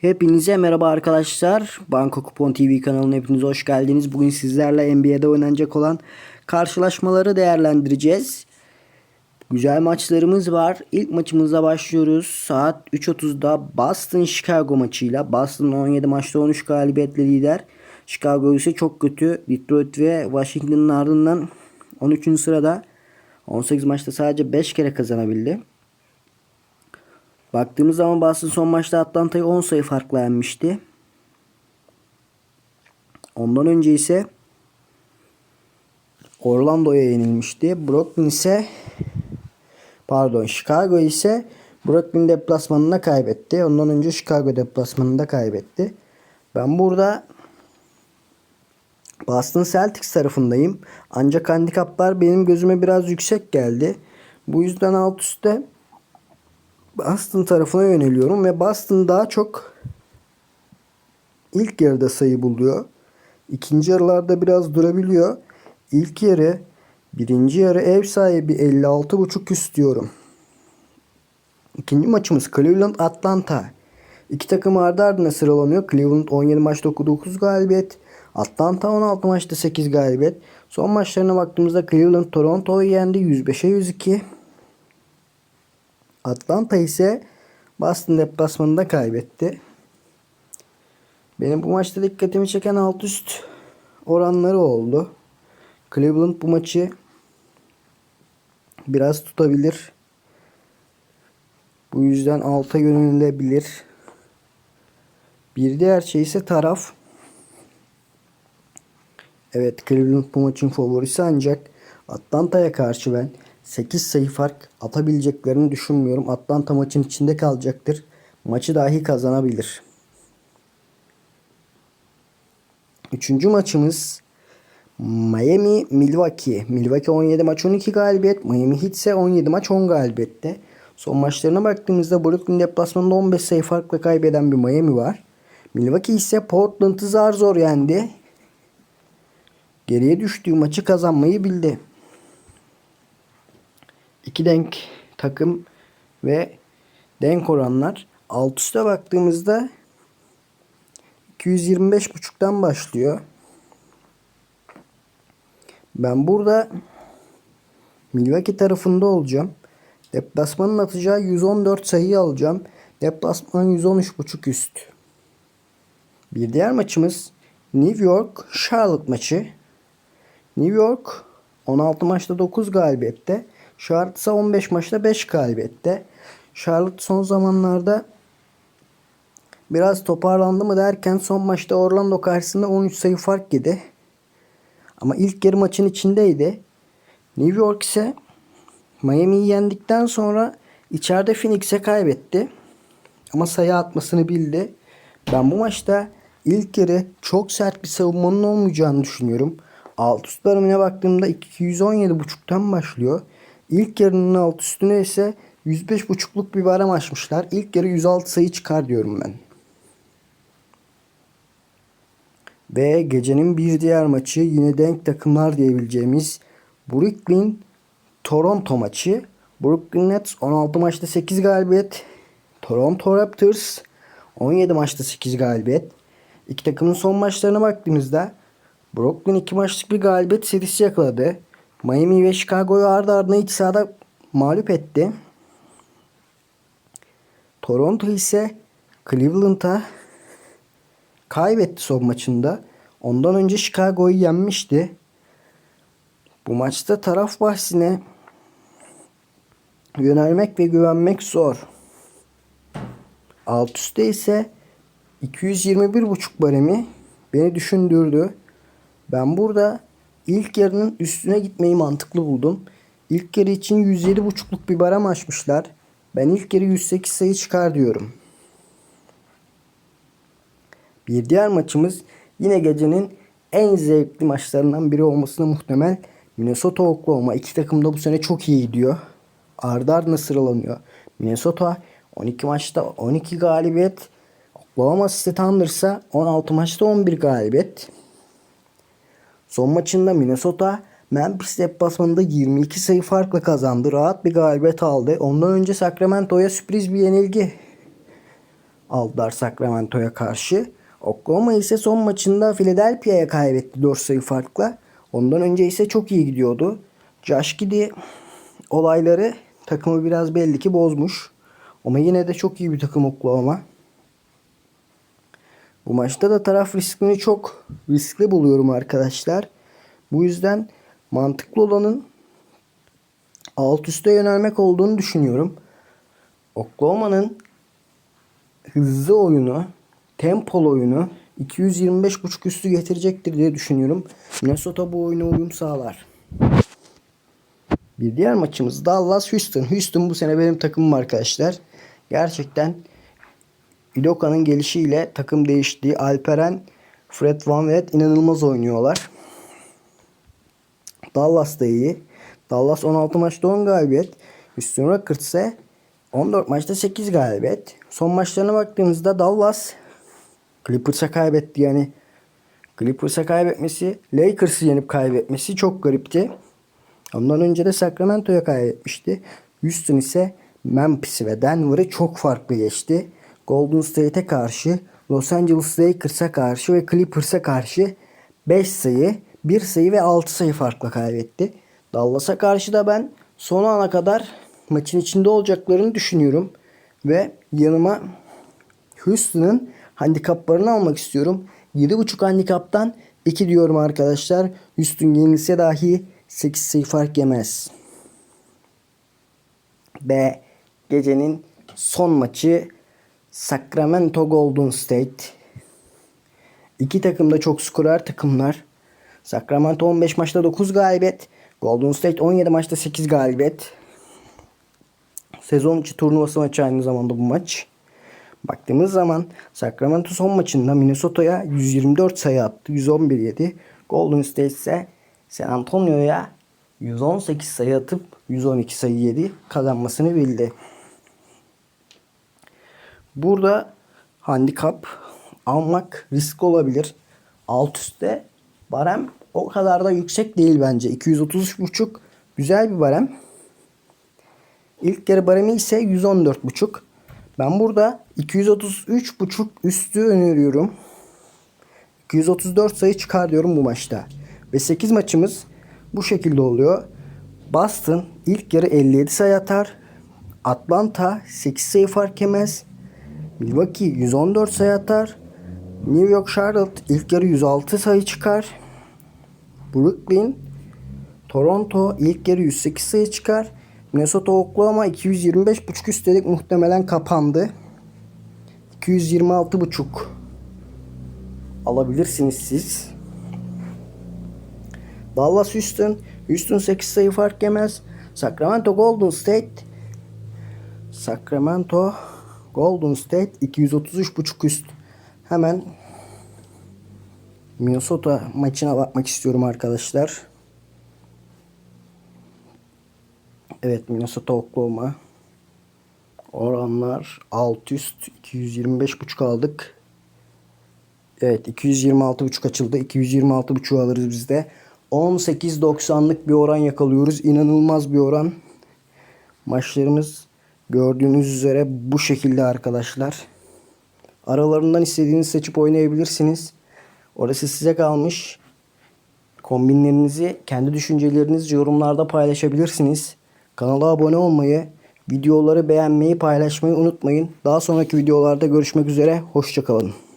Hepinize merhaba arkadaşlar. Banko Kupon TV kanalına hepiniz hoş geldiniz. Bugün sizlerle NBA'de oynanacak olan karşılaşmaları değerlendireceğiz. Güzel maçlarımız var. İlk maçımıza başlıyoruz. Saat 3.30'da Boston Chicago maçıyla. Boston 17 maçta 13 galibiyetle lider. Chicago ise çok kötü. Detroit ve Washington'ın ardından 13. sırada 18 maçta sadece 5 kere kazanabildi. Baktığımız zaman Boston son maçta Atlanta'yı 10 sayı farkla yenmişti. Ondan önce ise Orlando'ya yenilmişti. Brooklyn ise pardon Chicago ise Brooklyn deplasmanına kaybetti. Ondan önce Chicago deplasmanında kaybetti. Ben burada Boston Celtics tarafındayım. Ancak handikaplar benim gözüme biraz yüksek geldi. Bu yüzden alt üstte Boston tarafına yöneliyorum ve Boston daha çok ilk yarıda sayı buluyor. İkinci yarılarda biraz durabiliyor. İlk yarı birinci yarı ev sahibi 56.5 istiyorum. İkinci maçımız Cleveland Atlanta. İki takım ardı ardına sıralanıyor. Cleveland 17 maçta 9 galibiyet. Atlanta 16 maçta 8 galibiyet. Son maçlarına baktığımızda Cleveland Toronto'yu yendi 105'e 102. Atlanta ise Boston deplasmanında kaybetti. Benim bu maçta dikkatimi çeken alt üst oranları oldu. Cleveland bu maçı biraz tutabilir. Bu yüzden alta yönelilebilir. Bir diğer şey ise taraf. Evet Cleveland bu maçın favorisi ancak Atlanta'ya karşı ben 8 sayı fark atabileceklerini düşünmüyorum. Atlanta maçın içinde kalacaktır. Maçı dahi kazanabilir. Üçüncü maçımız Miami Milwaukee. Milwaukee 17 maç 12 galibiyet. Miami Heat ise 17 maç 10 galibiyette. Son maçlarına baktığımızda Brooklyn deplasmanında 15 sayı farkla kaybeden bir Miami var. Milwaukee ise Portland'ı zar zor yendi. Geriye düştüğü maçı kazanmayı bildi. İki denk takım ve denk oranlar. Alt üste baktığımızda 225.5'tan başlıyor. Ben burada Milwaukee tarafında olacağım. Deplasmanın atacağı 114 sayıyı alacağım. Deplasman 113.5 üst. Bir diğer maçımız New York Charlotte maçı. New York 16 maçta 9 galibiyette. Charlotte ise 15 maçta 5 galibiyette. Charlotte son zamanlarda biraz toparlandı mı derken son maçta Orlando karşısında 13 sayı fark yedi. Ama ilk yarı maçın içindeydi. New York ise Miami'yi yendikten sonra içeride Phoenix'e kaybetti. Ama sayı atmasını bildi. Ben bu maçta ilk yarı çok sert bir savunmanın olmayacağını düşünüyorum. Alt üst bölümüne baktığımda 217.5'tan başlıyor. İlk yarının alt üstüne ise 105.5'luk bir barem açmışlar. İlk yarı 106 sayı çıkar diyorum ben. Ve gecenin bir diğer maçı yine denk takımlar diyebileceğimiz Brooklyn Toronto maçı. Brooklyn Nets 16 maçta 8 galibiyet. Toronto Raptors 17 maçta 8 galibiyet. İki takımın son maçlarına baktığımızda Brooklyn 2 maçlık bir galibiyet serisi yakaladı. Miami ve Chicago'yu ardı ardına iç sahada mağlup etti. Toronto ise Cleveland'a kaybetti son maçında. Ondan önce Chicago'yu yenmişti. Bu maçta taraf bahsine yönelmek ve güvenmek zor. Alt üstte ise 221.5 baremi beni düşündürdü. Ben burada ilk yarının üstüne gitmeyi mantıklı buldum. İlk yarı için 107.5'luk bir barem açmışlar. Ben ilk yarı 108 sayı çıkar diyorum. Bir diğer maçımız yine gecenin en zevkli maçlarından biri olmasına muhtemel Minnesota Oklahoma. İki takım da bu sene çok iyi gidiyor. Ardı ardına sıralanıyor. Minnesota 12 maçta 12 galibiyet. Oklahoma City Thunder ise 16 maçta 11 galibiyet. Son maçında Minnesota Memphis deplasmanında 22 sayı farkla kazandı. Rahat bir galibiyet aldı. Ondan önce Sacramento'ya sürpriz bir yenilgi aldılar Sacramento'ya karşı. Oklahoma ise son maçında Philadelphia'ya kaybetti 4 sayı farkla. Ondan önce ise çok iyi gidiyordu. Josh Giddey olayları takımı biraz belli ki bozmuş. Ama yine de çok iyi bir takım Oklahoma. Bu maçta da taraf riskini çok riskli buluyorum arkadaşlar. Bu yüzden mantıklı olanın alt üste yönelmek olduğunu düşünüyorum. Oklahoma'nın hızlı oyunu, tempolu oyunu 225.5 üstü getirecektir diye düşünüyorum. Minnesota bu oyuna uyum sağlar. Bir diğer maçımız Dallas Houston. Houston bu sene benim takımım arkadaşlar. Gerçekten Idoka'nın gelişiyle takım değişti. Alperen, Fred Van Vliet inanılmaz oynuyorlar. Dallas da iyi. Dallas 16 maçta 10 galibiyet. Houston Rockets ise 14 maçta 8 galibiyet. Son maçlarına baktığımızda Dallas Clippers'a kaybetti yani. Clippers'a kaybetmesi, Lakers'ı yenip kaybetmesi çok garipti. Ondan önce de Sacramento'ya kaybetmişti. Houston ise Memphis'i ve Denver'ı çok farklı geçti. Golden State'e karşı, Los Angeles Lakers'a karşı ve Clippers'a karşı 5 sayı, 1 sayı ve 6 sayı farkla kaybetti. Dallas'a karşı da ben son ana kadar maçın içinde olacaklarını düşünüyorum. Ve yanıma Houston'ın handikaplarını almak istiyorum. 7.5 handikaptan 2 diyorum arkadaşlar. Houston yenilse dahi 8 sayı fark yemez. Ve gecenin son maçı Sacramento Golden State. İki takım da çok skorer takımlar. Sacramento 15 maçta 9 galibiyet. Golden State 17 maçta 8 galibiyet. Sezon içi turnuvası maçı aynı zamanda bu maç. Baktığımız zaman Sacramento son maçında Minnesota'ya 124 sayı attı. 111 yedi. Golden State ise San Antonio'ya 118 sayı atıp 112 sayı yedi. Kazanmasını bildi. Burada handikap almak risk olabilir. Alt üstte barem o kadar da yüksek değil bence. 233.5 güzel bir barem. İlk yarı baremi ise 114.5. Ben burada 233.5 üstü öneriyorum. 234 sayı çıkar diyorum bu maçta. Ve 8 maçımız bu şekilde oluyor. Boston ilk yarı 57 sayı atar. Atlanta 8 sayı fark yemez. Milwaukee 114 sayı atar. New York Charlotte ilk yarı 106 sayı çıkar. Brooklyn Toronto ilk yarı 108 sayı çıkar. Minnesota Oklahoma 225.5 üstelik muhtemelen kapandı. 226.5 alabilirsiniz siz. Dallas Houston Houston 8 sayı fark yemez. Sacramento Golden State Sacramento Golden State 233.5 üst. Hemen Minnesota maçına bakmak istiyorum arkadaşlar. Evet Minnesota Oklahoma. Oranlar alt üst 225.5 aldık. Evet 226.5 açıldı. 226.5 alırız biz de. 18.90'lık bir oran yakalıyoruz. İnanılmaz bir oran. Maçlarımız gördüğünüz üzere bu şekilde arkadaşlar. Aralarından istediğinizi seçip oynayabilirsiniz. Orası size kalmış. Kombinlerinizi, kendi düşüncelerinizi yorumlarda paylaşabilirsiniz. Kanala abone olmayı, videoları beğenmeyi, paylaşmayı unutmayın. Daha sonraki videolarda görüşmek üzere. Hoşçakalın.